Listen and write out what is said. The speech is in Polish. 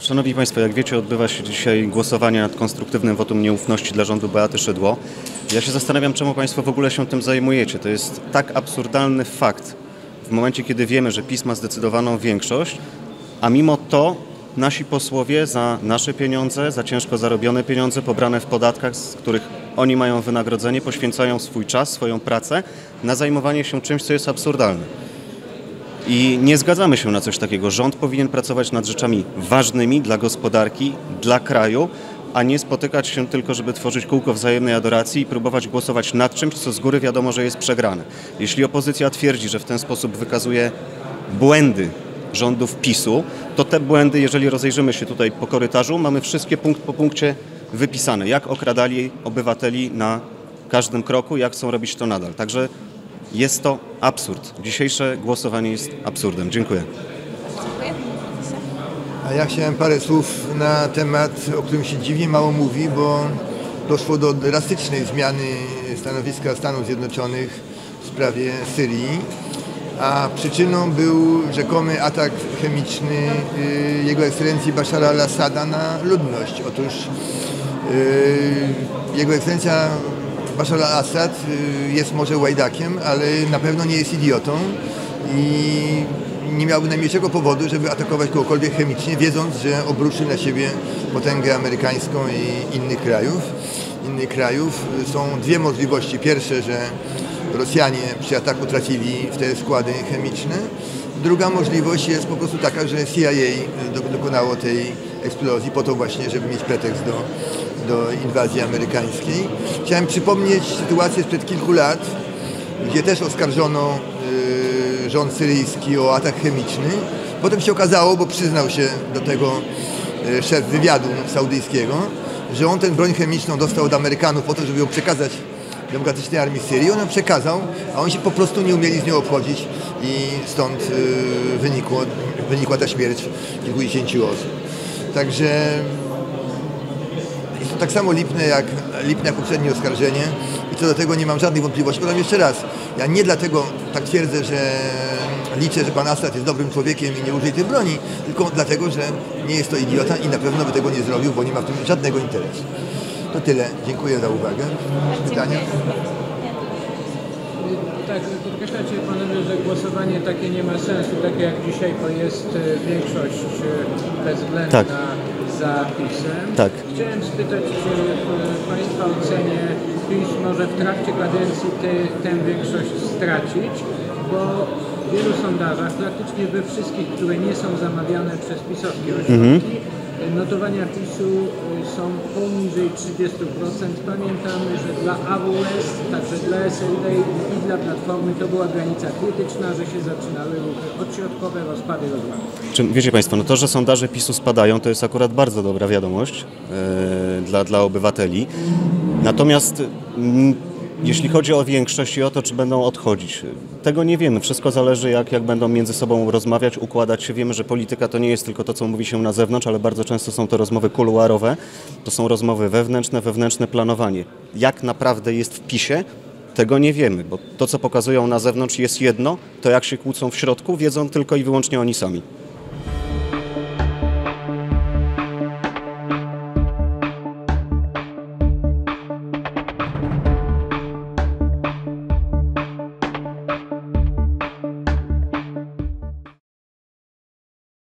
Szanowni Państwo, jak wiecie, odbywa się dzisiaj głosowanie nad konstruktywnym wotum nieufności dla rządu Beaty Szydło. Ja się zastanawiam, czemu Państwo w ogóle się tym zajmujecie. To jest tak absurdalny fakt w momencie, kiedy wiemy, że PiS ma zdecydowaną większość, a mimo to nasi posłowie za nasze pieniądze, za ciężko zarobione pieniądze pobrane w podatkach, z których oni mają wynagrodzenie, poświęcają swój czas, swoją pracę na zajmowanie się czymś, co jest absurdalne. I nie zgadzamy się na coś takiego. Rząd powinien pracować nad rzeczami ważnymi dla gospodarki, dla kraju, a nie spotykać się tylko, żeby tworzyć kółko wzajemnej adoracji i próbować głosować nad czymś, co z góry wiadomo, że jest przegrane. Jeśli opozycja twierdzi, że w ten sposób wykazuje błędy rządów PiSu, to te błędy, jeżeli rozejrzymy się tutaj po korytarzu, mamy wszystkie punkt po punkcie wypisane, jak okradali obywateli na każdym kroku, jak chcą robić to nadal. Także jest to absurd. Dzisiejsze głosowanie jest absurdem. Dziękuję. A ja chciałem parę słów na temat, o którym się dziwnie mało mówi, bo doszło do drastycznej zmiany stanowiska Stanów Zjednoczonych w sprawie Syrii, a przyczyną był rzekomy atak chemiczny y, jego ekscelencji Bashara al-Assada na ludność. Otóż y, jego ekscelencja Bashar al-Assad y, jest może łajdakiem, ale na pewno nie jest idiotą i nie miałby najmniejszego powodu, żeby atakować kogokolwiek chemicznie, wiedząc, że obruszy na siebie potęgę amerykańską i innych krajów. Innych krajów są dwie możliwości. Pierwsze, że Rosjanie przy ataku tracili w te składy chemiczne. Druga możliwość jest po prostu taka, że CIA dokonało tej eksplozji po to właśnie, żeby mieć pretekst do, do inwazji amerykańskiej. Chciałem przypomnieć sytuację sprzed kilku lat, gdzie też oskarżono y, rząd syryjski o atak chemiczny. Potem się okazało, bo przyznał się do tego y, szef wywiadu saudyjskiego, że on tę broń chemiczną dostał od Amerykanów po to, żeby ją przekazać Demokratycznej Armii Syrii. On ją przekazał, a oni się po prostu nie umieli z nią obchodzić i stąd y, wynikło, wynikła ta śmierć kilkudziesięciu osób. Także jest to tak samo lipne jak, lipne jak poprzednie oskarżenie i co do tego nie mam żadnych wątpliwości. Powiem jeszcze raz, ja nie dlatego tak twierdzę, że liczę, że pan Assad jest dobrym człowiekiem i nie użyje tej broni, tylko dlatego, że nie jest to idiota i na pewno by tego nie zrobił, bo nie ma w tym żadnego interesu. To tyle. Dziękuję za uwagę. Pytania? Tak, podkreślacie panowie, że głosowanie takie nie ma sensu, takie jak dzisiaj, bo jest e, większość e, bezwzględna Tak. za PiSem. Tak. Chciałem spytać, czy w Państwa ocenie PiS może w trakcie kadencji te, tę większość stracić, bo w wielu sondażach, praktycznie we wszystkich, które nie są zamawiane przez pisowskie ośrodki, notowania PiSu y, są poniżej 30%. Pamiętamy, że dla AWS, także dla SLD i dla Platformy to była granica krytyczna, że się zaczynały ruchy odśrodkowe, rozpady, rozłamy. Czy, wiecie Państwo, no to, że sondaże PiSu spadają, to jest akurat bardzo dobra wiadomość e, dla, dla obywateli. Natomiast mm, jeśli chodzi o większość i o to, czy będą odchodzić, tego nie wiemy. Wszystko zależy, jak, jak będą między sobą rozmawiać, układać się. Wiemy, że polityka to nie jest tylko to, co mówi się na zewnątrz, ale bardzo często są to rozmowy kuluarowe. To są rozmowy wewnętrzne, wewnętrzne planowanie. Jak naprawdę jest w PiSie, tego nie wiemy, bo to, co pokazują na zewnątrz jest jedno, to jak się kłócą w środku, wiedzą tylko i wyłącznie oni sami.